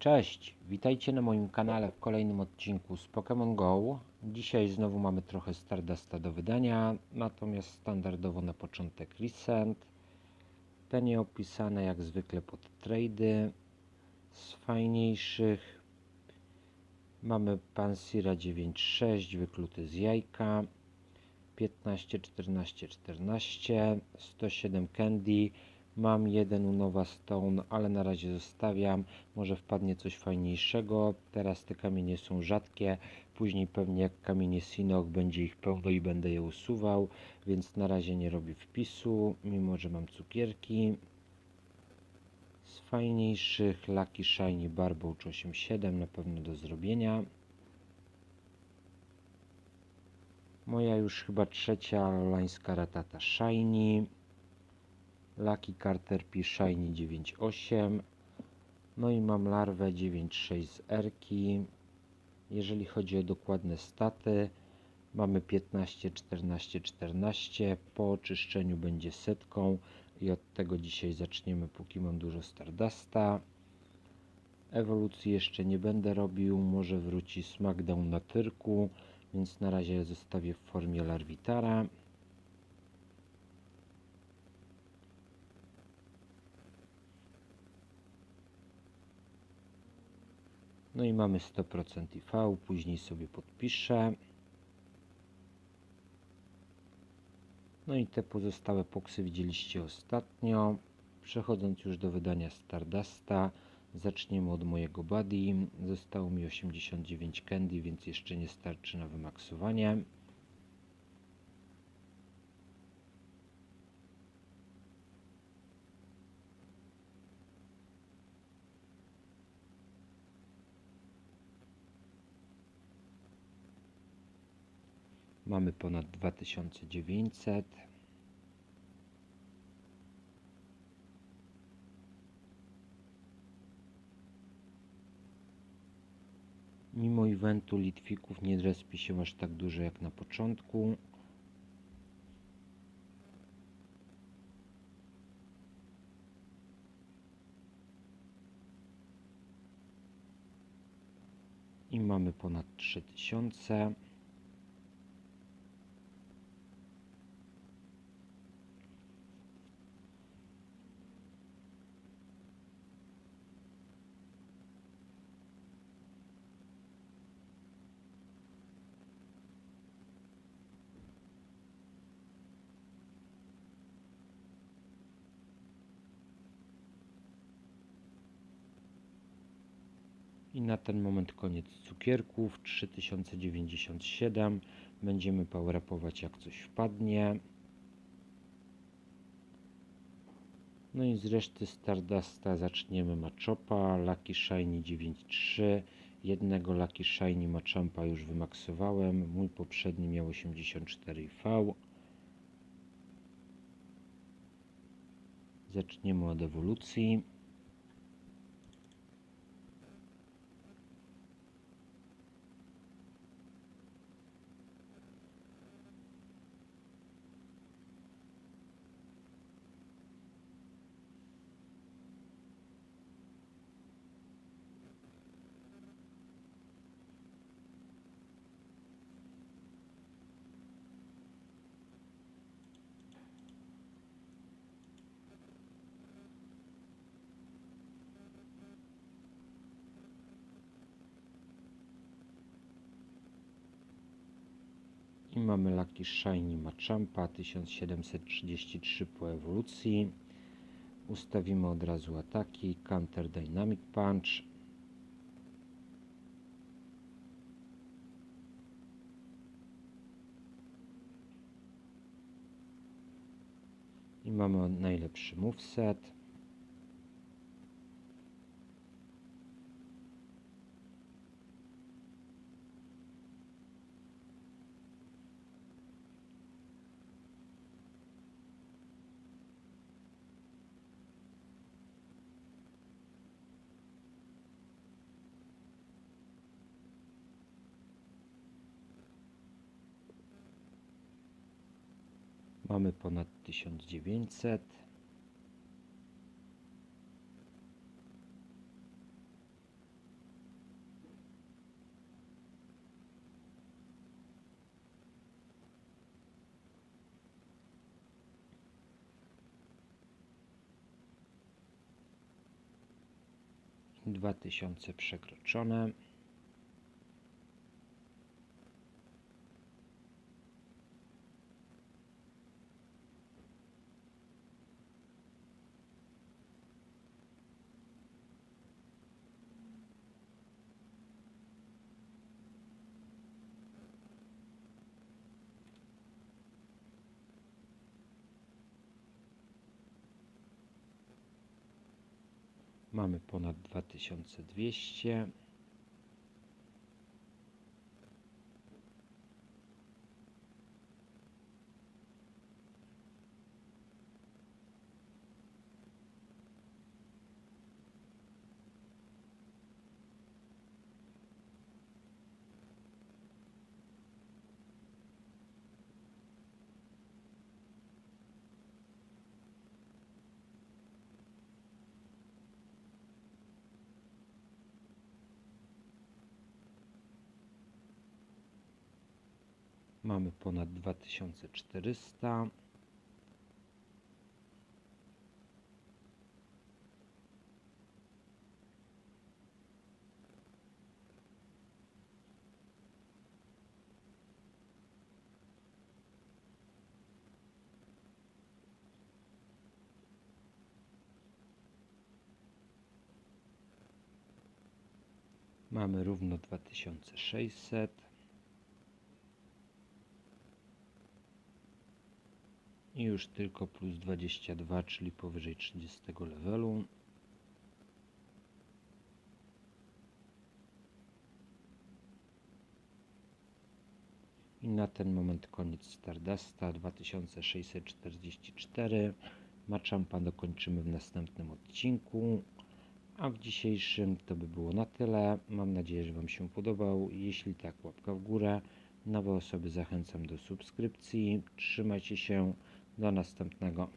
Cześć, witajcie na moim kanale w kolejnym odcinku z Pokémon Go. Dzisiaj znowu mamy trochę Stardasta do wydania, natomiast standardowo na początek Recent. Te nieopisane jak zwykle pod trady. Z fajniejszych mamy Pansira 9.6 wykluty z jajka. 15, 14, 14, 107 Candy, Mam jeden Unowa Stone, ale na razie zostawiam. Może wpadnie coś fajniejszego. Teraz te kamienie są rzadkie. Później pewnie jak kamienie Sinok będzie ich pełno i będę je usuwał. Więc na razie nie robię wpisu, mimo że mam cukierki. Z fajniejszych Lucky Shiny Barboach 87 na pewno do zrobienia. Moja już chyba trzecia lańska ratata Shiny. Lucky Carter P Shiny 9.8 no i mam larwę 9.6 z Erki jeżeli chodzi o dokładne staty mamy 15, 14, 14 po oczyszczeniu będzie setką i od tego dzisiaj zaczniemy póki mam dużo Stardasta. Ewolucji jeszcze nie będę robił może wróci Smackdown na tyrku więc na razie zostawię w formie Larvitara No i mamy 100% IV, później sobie podpiszę. No i te pozostałe poksy widzieliście ostatnio. Przechodząc już do wydania Stardasta, zaczniemy od mojego buddy. Zostało mi 89 candy, więc jeszcze nie starczy na wymaksowanie. Mamy ponad 2900. Mimo eventu Litwików nie respi się aż tak dużo jak na początku. I mamy ponad 3000. I na ten moment koniec cukierków. 3097. Będziemy powerpować jak coś wpadnie. No i z reszty Stardasta zaczniemy Machopa, Lucky Shiny 9.3. Jednego Lucky Shiny Machampa już wymaksowałem. Mój poprzedni miał 84V. Zaczniemy od ewolucji. I mamy Lucky Shiny Machampa 1733 po ewolucji. Ustawimy od razu ataki. Counter Dynamic Punch. I mamy najlepszy moveset. Mamy ponad 1900. Dwa tysiące przekroczone. Mamy ponad 2200. Mamy ponad 2400. Mamy równo 2600. I już tylko plus 22, czyli powyżej 30 levelu. I na ten moment koniec Stardasta 2644. Machampa dokończymy w następnym odcinku. A w dzisiejszym to by było na tyle. Mam nadzieję, że Wam się podobał. Jeśli tak, łapka w górę. Nowe osoby zachęcam do subskrypcji. Trzymajcie się. Do następnego.